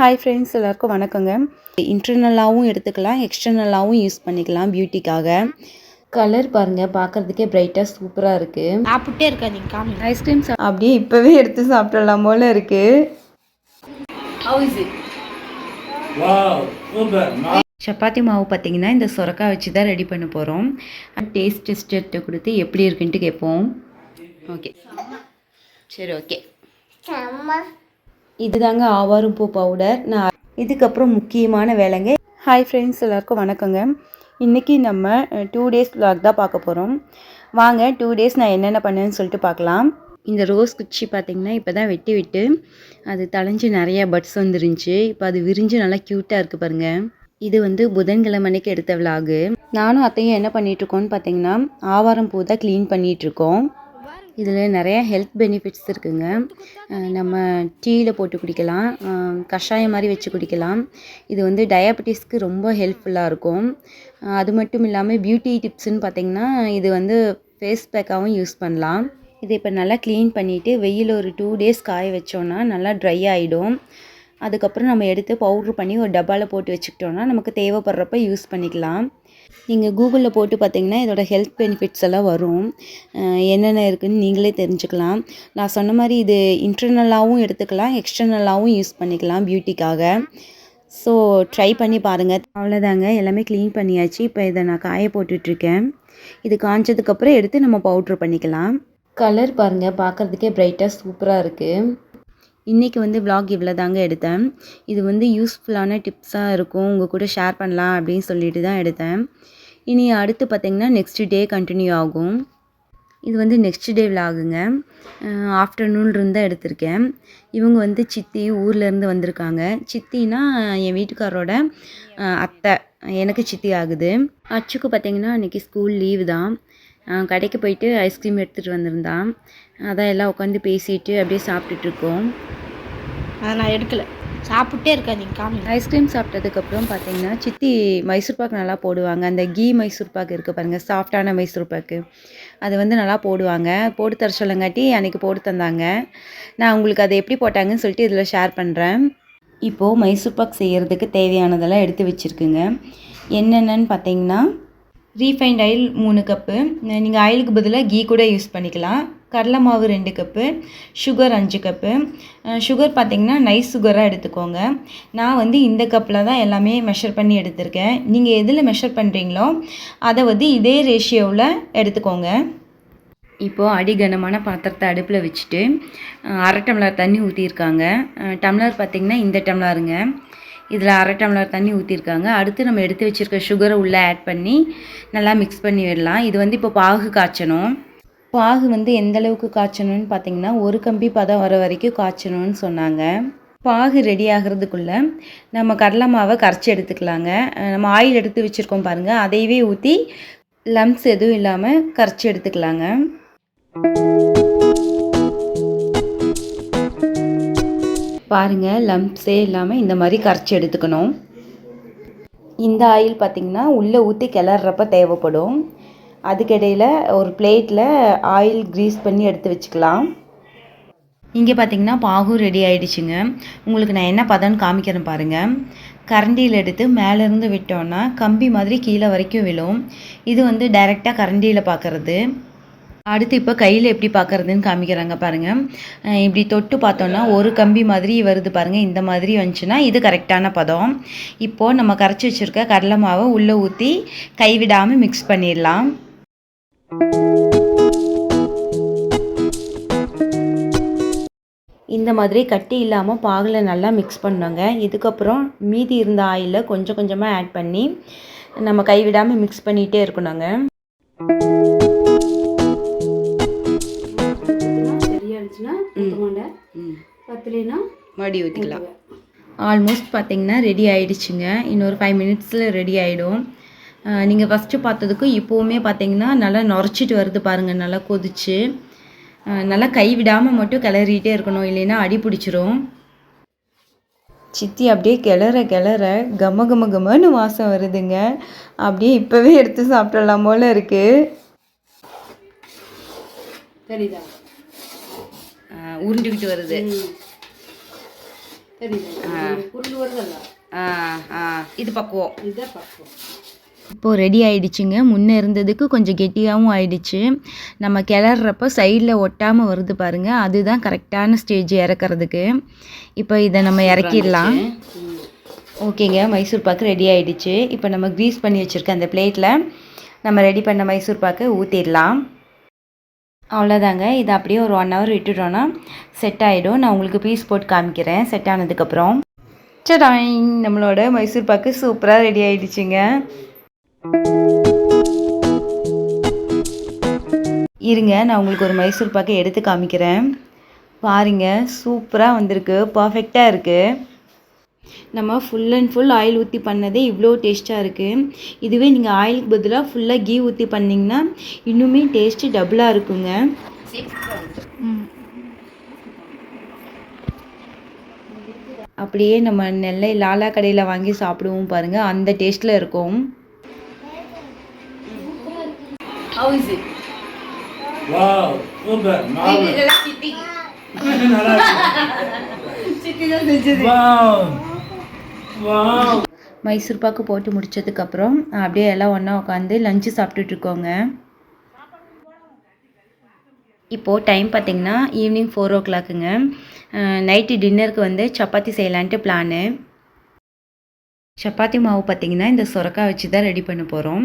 Hi friends எல்லாருக்கும் வணக்கங்க. இன்டர்னலாகவும் எடுத்துக்கலாம் எக்ஸ்டர்னலாகவும் யூஸ் பண்ணிக்கலாம் பியூட்டிக்காக கலர் பாருங்கள் பார்க்குறதுக்கே பிரைட்டாக சூப்பராக இருக்குது சாப்பிட்டே இருக்காதீங்க காமி ஐஸ்கிரீம் அப்படியே இப்போவே எடுத்து சாப்பிடலாம் போல் இருக்குது. சப்பாத்தி மாவு பார்த்தீங்கன்னா இந்த சொரக்காய் வச்சு தான் ரெடி பண்ண போகிறோம் டேஸ்ட் டெஸ்ட்டு கொடுத்து எப்படி இருக்குன்ட்டு கேட்போம் ஓகே சரி ஓகே இதுதாங்க ஆவாரம் பூ பவுடர். நான் இதுக்கப்புறம் முக்கியமான வேலைங்க. ஹாய் ஃப்ரெண்ட்ஸ் எல்லாருக்கும் வணக்கங்க. இன்றைக்கி நம்ம டூ டேஸ் vlog தான் பார்க்க போகிறோம் வாங்க டூ டேஸ் நான் என்னென்ன பண்ணேன்னு சொல்லிட்டு பார்க்கலாம். இந்த ரோஸ் குச்சி பார்த்திங்கன்னா இப்போ தான் வெட்டி விட்டு அது தளைஞ்சு நிறைய பட்ஸ் வந்துருந்துச்சு. இப்போ அது விரிஞ்சு நல்லா க்யூட்டாக இருக்குது பாருங்கள் இது வந்து புதன்கிழமை அன்னைக்கு எடுத்த விலாகு நானும் அத்தையும் என்ன பண்ணிகிட்ருக்கோன்னு பார்த்தீங்கன்னா ஆவாரம் பூ தான் க்ளீன் பண்ணிகிட்ருக்கோம் இதில் நிறைய ஹெல்த் பெனிஃபிட்ஸ் இருக்குங்க. நம்ம டீயில் போட்டு குடிக்கலாம். கஷாயம் மாதிரி வச்சு குடிக்கலாம். இது வந்து டயபெட்டிஸ்க்கு ரொம்ப ஹெல்ப்ஃபுல்லாக இருக்கும். அது மட்டும் இல்லாமல் பியூட்டி டிப்ஸ்னு பார்த்திங்கன்னா இது வந்து ஃபேஸ் பேக்காகவும் யூஸ் பண்ணலாம். இதை இப்போ நல்லா க்ளீன் பண்ணிவிட்டு வெயில் ஒரு டூ டேஸ் காய வச்சோன்னா நல்லா ட்ரை ஆகிடும் அதுக்கப்புறம் நம்ம எடுத்து பவுட்ரு பண்ணி ஒரு டப்பாவில் போட்டு வச்சுக்கிட்டோன்னா நமக்கு தேவைப்படுறப்ப யூஸ் பண்ணிக்கலாம். நீங்கள் கூகுளில் போட்டு பார்த்தீங்கன்னா இதோட ஹெல்த் பெனிஃபிட்ஸ் எல்லாம் வரும். என்னென்ன இருக்குதுன்னு நீங்களே தெரிஞ்சுக்கலாம். நான் சொன்ன மாதிரி இது இன்டர்னலாகவும் எடுத்துக்கலாம் எக்ஸ்டர்னலாகவும் யூஸ் பண்ணிக்கலாம் பியூட்டிக்காக ஸோ ட்ரை பண்ணி பாருங்கள் அவ்வளோதாங்க எல்லாமே க்ளீன் பண்ணியாச்சு. இப்போ இதை நான் காய போட்டுட்ருக்கேன். இது காஞ்சதுக்கப்புறம் எடுத்து நம்ம பவுட்ரு பண்ணிக்கலாம். கலர் பாருங்கள் பார்க்குறதுக்கே பிரைட்டாக சூப்பராக இருக்குது இன்றைக்கி வந்து vlog இவ்வளோ தாங்க எடுத்தேன். இது வந்து யூஸ்ஃபுல்லான டிப்ஸாக இருக்கும். உங்கள் கூட ஷேர் பண்ணலாம் அப்படின்னு சொல்லிட்டு தான் எடுத்தேன். இனி அடுத்து பார்த்திங்கன்னா நெக்ஸ்ட் டே கண்டினியூ ஆகும். இது வந்து நெக்ஸ்ட் டே விலாகுங்க ஆஃப்டர்நூன் இருந்தால் எடுத்திருக்கேன். இவங்க வந்து சித்தி ஊர்லேருந்து வந்திருக்காங்க. சித்தினா என் வீட்டுக்காரோட அத்தை. எனக்கு சித்தி ஆகுது. அச்சுக்கு பார்த்திங்கன்னா அன்றைக்கி ஸ்கூல் லீவு தான். கடைக்கு போயிட்டு ஐஸ்கிரீம் எடுத்துகிட்டு வந்திருந்தான். அதான் எல்லாம் உட்காந்து பேசிட்டு அப்படியே சாப்பிட்டுட்ருக்கோம். அதை நான் எடுக்கல. சாப்பிட்டே இருக்காதீங்க காமி ஐஸ்கிரீம் சாப்பிட்டதுக்கப்புறம் பார்த்தீங்கன்னா சித்தி மைசூர் பாக் நல்லா போடுவாங்க. அந்த கீ மைசூர் பாக் இருக்குது பாருங்கள் சாஃப்டான மைசூர் பாக்கு. அது வந்து நல்லா போடுவாங்க. போட்டு தர சொல்லங்காட்டி அன்றைக்கி போட்டு தந்தாங்க. நான் உங்களுக்கு அதை எப்படி போட்டாங்கன்னு சொல்லிட்டு இதில் ஷேர் பண்ணுறேன் இப்போது மைசூர் பாக் செய்கிறதுக்கு தேவையானதெல்லாம் எடுத்து வச்சுருக்குங்க. என்னென்னன்னு பார்த்தீங்கன்னா ரீஃபைண்ட் ஆயில் மூணு கப்பு நீங்கள் ஆயிலுக்கு பதிலாக கீ கூட யூஸ் பண்ணிக்கலாம். கடலை மாவு ரெண்டு கப்பு சுகர் அஞ்சு கப்பு சுகர் பார்த்திங்கன்னா நைஸ் சுகராக எடுத்துக்கோங்க. நான் வந்து இந்த கப்பில் தான் எல்லாமே மெஷர் பண்ணி எடுத்திருக்கேன். நீங்கள் எதில் மெஷர் பண்ணுறீங்களோ அதை வந்து இதே ரேஷியோவில் எடுத்துக்கோங்க. இப்போது அடிகனமான பாத்திரத்தை அடுப்பில் வச்சுட்டு அரை டம்ளர் தண்ணி ஊற்றியிருக்காங்க டம்ளர் பார்த்திங்கன்னா இந்த டம்ளருங்க. இதில் அரை டம்ளர் தண்ணி ஊற்றிருக்காங்க அடுத்து நம்ம எடுத்து வச்சுருக்க சுகரை உள்ளே ஆட் பண்ணி நல்லா மிக்ஸ் பண்ணி விடலாம். இது வந்து இப்போ பாகு காய்ச்சணும். பாகு வந்து எந்த அளவுக்கு காய்ச்சணும்னு பார்த்தீங்கன்னா ஒரு கம்பி பதம் வர வரைக்கும் காய்ச்சணும்னு சொன்னாங்க. பாகு ரெடி ஆகிறதுக்குள்ளே நம்ம கடலை மாவை கரைச்சி எடுத்துக்கலாங்க. நம்ம ஆயில் எடுத்து வச்சுருக்கோம் பாருங்கள் அதையவே ஊற்றி லம்ஸ் எதுவும் இல்லாமல் கரைச்சி எடுத்துக்கலாங்க. பாருங்கள் லம்ப்ஸே இல்லாமல் இந்த மாதிரி கரைச்சி எடுத்துக்கணும். இந்த ஆயில் பார்த்திங்கன்னா உள்ளே ஊற்றி கிளறப்ப தேவைப்படும். அதுக்கிடையில் ஒரு பிளேட்டில் ஆயில் க்ரீஸ் பண்ணி எடுத்து வச்சுக்கலாம். இங்கே பார்த்தீங்கன்னா பாகும் ரெடி ஆகிடுச்சுங்க உங்களுக்கு நான் என்ன பதம்னு காமிக்கிறேன் பாருங்கள் கரண்டியில் எடுத்து மேலேருந்து விட்டோன்னா கம்பி மாதிரி கீழே வரைக்கும் விழும். இது வந்து டைரெக்டாக கரண்டியில் பார்க்குறது அடுத்து இப்போ கையில் எப்படி பார்க்குறதுன்னு காமிக்கிறாங்க பாருங்கள் இப்படி தொட்டு பார்த்தோன்னா ஒரு கம்பி மாதிரி வருது பாருங்கள் இந்த மாதிரி வந்துச்சுன்னா இது கரெக்டான பதம். இப்போது நம்ம கரைச்சி வச்சுருக்க கடலை மாவை உள்ளே ஊற்றி கைவிடாமல் மிக்ஸ் பண்ணிடலாம். இந்த மாதிரி கட்டி இல்லாமல் பாகில் நல்லா மிக்ஸ் பண்ணோங்க. இதுக்கப்புறம் மீதி இருந்த ஆயிலில் கொஞ்சம் கொஞ்சமாக ஆட் பண்ணி நம்ம கைவிடாமல் மிக்ஸ் பண்ணிகிட்டே இருக்கணுங்க. பத்துலேனா மடி ஊற்றிக்கலாம் ஆல்மோஸ்ட் பார்த்தீங்கன்னா ரெடி ஆயிடுச்சுங்க. இன்னொரு ஃபைவ் மினிட்ஸில் ரெடி ஆகிடும் நீங்கள் ஃபஸ்ட்டு பார்த்ததுக்கும் இப்போவுமே பார்த்தீங்கன்னா நல்லா நுரைச்சிட்டு வருது பாருங்கள் நல்லா கொதிச்சு. நல்லா கை விடாமல் மட்டும் கிளறிட்டே இருக்கணும் இல்லைன்னா அடி பிடிச்சிரும். சித்தி அப்படியே கிளற கிளற கம கம கமன்னு வாசம் வருதுங்க. அப்படியே இப்போவே எடுத்து சாப்பிடலாம் போல இருக்குது தெரியுதா? உருண்டுக்கிட்டு வருது. வருதல்ல? ஆ ஆ. இது பக்குவம். இதுதான் பக்குவம். இப்போது ரெடி ஆயிடுச்சுங்க. முன்னே இருந்ததுக்கு கொஞ்சம் கெட்டியாகவும் ஆயிடுச்சு. நம்ம கிளறப்போ சைடில் ஒட்டாமல் வருது பாருங்கள் அதுதான் கரெக்டான ஸ்டேஜ் இறக்குறதுக்கு. இப்போ இதை நம்ம இறக்கிடலாம். ஓகேங்க. மைசூர் பாக்கு ரெடி ஆயிடுச்சு. இப்போ நம்ம க்ரீஸ் பண்ணி வச்சுருக்க அந்த பிளேட்டில் நம்ம ரெடி பண்ண மைசூர் பாக்கு ஊற்றிடலாம் அவ்வளோதாங்க. இதை அப்படியே ஒரு ஒன் ஹவர் விட்டுட்டோன்னா செட் ஆகிடும் நான் உங்களுக்கு பீஸ் போட்டு காமிக்கிறேன். செட் ஆனதுக்கப்புறம் சடாயிங் நம்மளோட மைசூர் பாக்கு சூப்பராக ரெடி ஆயிடுச்சுங்க. இருங்க நான் உங்களுக்கு ஒரு மைசூர் பாக்கை எடுத்து காமிக்கிறேன். பாருங்க சூப்பராக வந்திருக்கு பர்ஃபெக்டாக இருக்குது நம்ம ஃபுல் அண்ட் ஃபுல் ஆயில் ஊற்றி பண்ணதே இவ்வளோ டேஸ்ட்டாக இருக்குது இதுவே நீங்கள் ஆயிலுக்கு பதிலாக ஃபுல்லாக கீ ஊற்றி பண்ணிங்கன்னா இன்னுமே டேஸ்ட்டு டபுளாக இருக்குங்க. அப்படியே நம்ம நெல்லை லாலா கடையில் வாங்கி சாப்பிடுவோம் பாருங்கள் அந்த டேஸ்ட்டில் இருக்கும். வாவ் சூப்பர் மாவு நல்லா இருக்கு வாவ் வாவ் மைசூர் பாக்கு போட்டு முடிச்சதுக்கப்புறம் அப்படியே எல்லாம் ஒன்றா உட்காந்து லஞ்சு சாப்பிட்டுட்டு இருக்கோங்க. இப்போது டைம் பார்த்தீங்கன்னா ஈவினிங் ஃபோர் ஓ கிளாக்குங்க நைட்டு டின்னருக்கு வந்து சப்பாத்தி செய்யலான்ட்டு பிளானு சப்பாத்தி மாவு பார்த்தீங்கன்னா இந்த சுரக்காய் வச்சு தான் ரெடி பண்ண போகிறோம்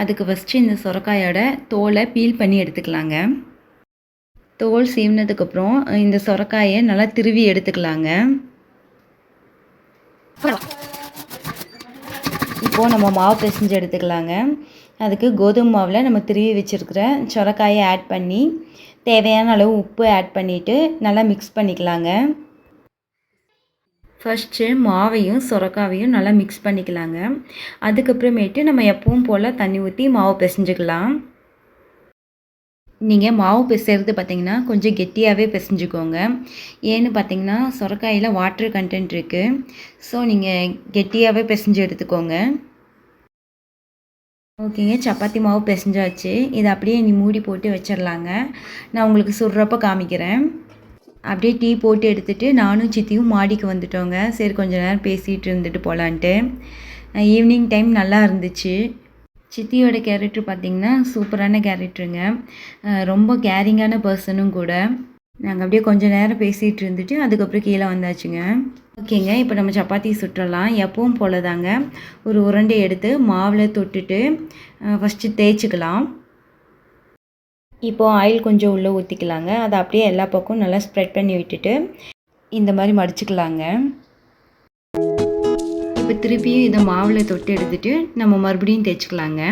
அதுக்கு ஃபஸ்ட்டு இந்த சுரக்காயோட தோலை பீல் பண்ணி எடுத்துக்கலாங்க. தோல் சீவினதுக்கப்புறம் இந்த சுரக்காயை நல்லா திருவி எடுத்துக்கலாங்க. இப்போது நம்ம மாவு பிசைஞ்சு எடுத்துக்கலாங்க. அதுக்கு கோதுமை மாவில் நம்ம திருவி வச்சுருக்கிற சுரக்காயை ஆட் பண்ணி தேவையான அளவு உப்பு ஆட் பண்ணிவிட்டு நல்லா மிக்ஸ் பண்ணிக்கலாங்க. ஃபஸ்ட்டு மாவையும் சுரக்காவையும் நல்லா மிக்ஸ் பண்ணிக்கலாங்க. அதுக்கப்புறமேட்டு நம்ம எப்பவும் போல் தண்ணி ஊற்றி மாவு பிசைஞ்சுக்கலாம். நீங்கள் மாவு பிசைறது பார்த்திங்கன்னா கொஞ்சம் கெட்டியாகவே பிசைஞ்சுக்கோங்க. ஏன்னு பார்த்தீங்கன்னா சுரக்காயில் வாட்டர் கண்டென்ட் இருக்குது ஸோ நீங்கள் கெட்டியாகவே பிசைஞ்சு எடுத்துக்கோங்க. ஓகேங்க சப்பாத்தி மாவு பிசைஞ்சாச்சு. இதை அப்படியே நீ மூடி போட்டு வச்சிடலாங்க நான் உங்களுக்கு சுடுறப்ப காமிக்கிறேன். அப்படியே டீ போட்டு எடுத்துகிட்டு நானும் சித்தியும் மாடிக்கு வந்துட்டோங்க. சரி கொஞ்ச நேரம் பேசிகிட்டு இருந்துட்டு போகலான்ட்டு ஈவினிங் டைம் நல்லா இருந்துச்சு. சித்தியோட கேரக்டர் பார்த்தீங்கன்னா சூப்பரான கேரக்டருங்க ரொம்ப கேரிங்கான பர்சனும் கூட. நாங்கள் அப்படியே கொஞ்சம் நேரம் பேசிகிட்டு இருந்துட்டு அதுக்கப்புறம் கீழே வந்தாச்சுங்க. ஓகேங்க இப்போ நம்ம சப்பாத்தி சுற்றலாம் எப்பவும் போல தாங்க ஒரு உருண்டை எடுத்து மாவில் தொட்டுட்டு ஃபஸ்ட்டு தேய்ச்சிக்கலாம். இப்போது ஆயில் கொஞ்சம் உள்ளே ஊற்றிக்கலாங்க அதை அப்படியே எல்லா பக்கம் நல்லா ஸ்ப்ரெட் பண்ணி விட்டுட்டு இந்த மாதிரி மடிச்சுக்கலாங்க. இப்போ திருப்பியும் இதை மாவில் தொட்டு எடுத்துட்டு நம்ம மறுபடியும் தேய்ச்சிக்கலாங்க.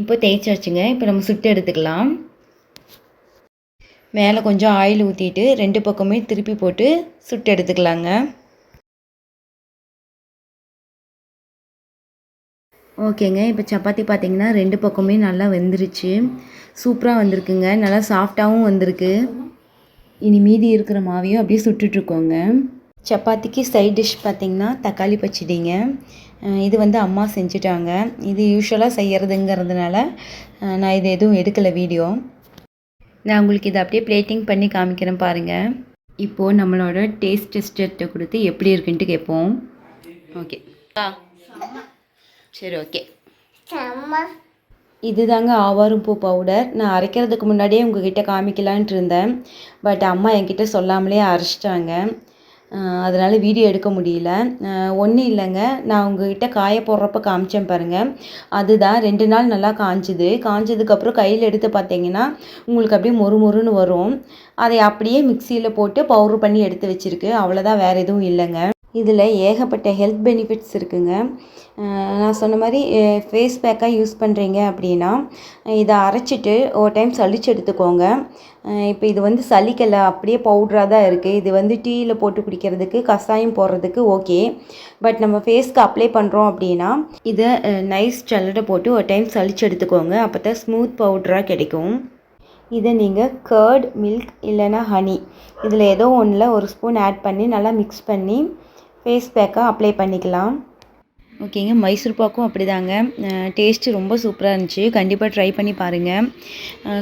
இப்போ தேய்ச்சாச்சுங்க. இப்போ நம்ம சுட்டு எடுத்துக்கலாம். மேலே கொஞ்சம் ஆயில் ஊற்றிட்டு ரெண்டு பக்கமே திருப்பி போட்டு சுட்டு எடுத்துக்கலாங்க. ஓகேங்க இப்போ சப்பாத்தி பார்த்தீங்கன்னா ரெண்டு பக்கமே நல்லா வெந்துருச்சு. சூப்பராக வந்திருக்குங்க. நல்லா சாஃப்டாகவும் வந்திருக்கு. இனி மீதி இருக்கிற மாவையும் அப்படியே சுட்டுட்ருக்கோங்க. சப்பாத்திக்கு சைட் டிஷ் பார்த்திங்கன்னா தக்காளி பச்சடிங்க. இது வந்து அம்மா செஞ்சுட்டாங்க. இது யூஸ்வலாக செய்கிறதுங்கிறதுனால நான் இது எதுவும் எடுக்கலை வீடியோ. நான் உங்களுக்கு இதை அப்படியே பிளேட்டிங் பண்ணி காமிக்கிறேன் பாருங்கள் இப்போது நம்மளோட டேஸ்ட் டெஸ்ட்டர்கிட்ட கொடுத்து எப்படி இருக்குன்ட்டு கேட்போம். ஓகே. ஆ சரி ஓகே இதுதாங்க ஆவாரம் பூ பவுடர் நான் அரைக்கிறதுக்கு முன்னாடியே உங்ககிட்ட காமிக்கலான்ட்டு இருந்தேன். பட் அம்மா என்கிட்ட சொல்லாமலே அரைச்சிட்டாங்க. அதனால் வீடியோ எடுக்க முடியல. ஒன்றும் இல்லைங்க. நான் உங்ககிட்ட காய போடுறப்ப காமிச்சேன் பாருங்கள் அதுதான் ரெண்டு நாள் நல்லா காஞ்சுது. காஞ்சதுக்கப்புறம் கையில் எடுத்து பார்த்தீங்கன்னா உங்களுக்கு அப்படியே மொறு மொறுன்னு வரும். அதை அப்படியே மிக்சியில் போட்டு பவுட்ரு பண்ணி எடுத்து வச்சுருக்கு. அவ்வளோதான் வேறு எதுவும் இல்லைங்க. இதில் ஏகப்பட்ட ஹெல்த் பெனிஃபிட்ஸ் இருக்குங்க. நான் சொன்ன மாதிரி ஃபேஸ் பேக்காக யூஸ் பண்ணுறீங்க அப்படின்னா இதை அரைச்சிட்டு ஒரு டைம் சளிச்சு எடுத்துக்கோங்க. இப்போ இது வந்து சளிக்கலை அப்படியே பவுட்ராக தான் இருக்குது இது வந்து டீயில் போட்டு குடிக்கிறதுக்கு கஷாயம் போடுறதுக்கு ஓகே பட் நம்ம ஃபேஸ்க்கு அப்ளை பண்ணுறோம் அப்படின்னா இதை நைஸ் சல்லடை போட்டு ஒரு டைம் சளிச்சு எடுத்துக்கோங்க. அப்போ தான் ஸ்மூத் பவுட்ராக கிடைக்கும். இதை நீங்கள் கர்ட் மில்க் இல்லைன்னா ஹனி இதில் ஏதோ ஒன்றில் ஒரு ஸ்பூன் ஆட் பண்ணி நல்லா மிக்ஸ் பண்ணி ஃபேஸ் பேக்காக அப்ளை பண்ணிக்கலாம். ஓகேங்க மைசூர் பாக்கும் அப்படிதாங்க. டேஸ்ட்டு ரொம்ப சூப்பராக இருந்துச்சு. கண்டிப்பாக ட்ரை பண்ணி பாருங்கள்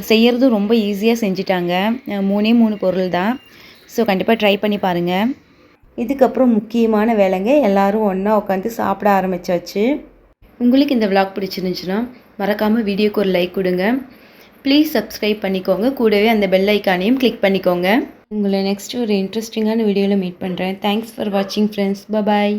செய்கிறதும் ரொம்ப ஈஸியாக செஞ்சுட்டாங்க. மூணே மூணு பொருள் தான். ஸோ கண்டிப்பாக ட்ரை பண்ணி பாருங்கள் இதுக்கப்புறம் முக்கியமான வேலைங்க எல்லாரும் ஒன்றா உட்காந்து சாப்பிட ஆரம்பிச்சாச்சு. உங்களுக்கு இந்த vlog பிடிச்சிருந்துச்சுன்னா மறக்காமல் வீடியோக்கு ஒரு லைக் கொடுங்க. ப்ளீஸ் சப்ஸ்கிரைப் பண்ணிக்கோங்க. கூடவே அந்த பெல் ஐக்கானையும் கிளிக் பண்ணிக்கோங்க. உங்களை நெக்ஸ்ட் ஒரு இன்ட்ரெஸ்டிங்கான வீடியோவில் மீட் பண்ணுறேன் தேங்க்ஸ் ஃபார் வாட்சிங் ஃப்ரெண்ட்ஸ் பபாய்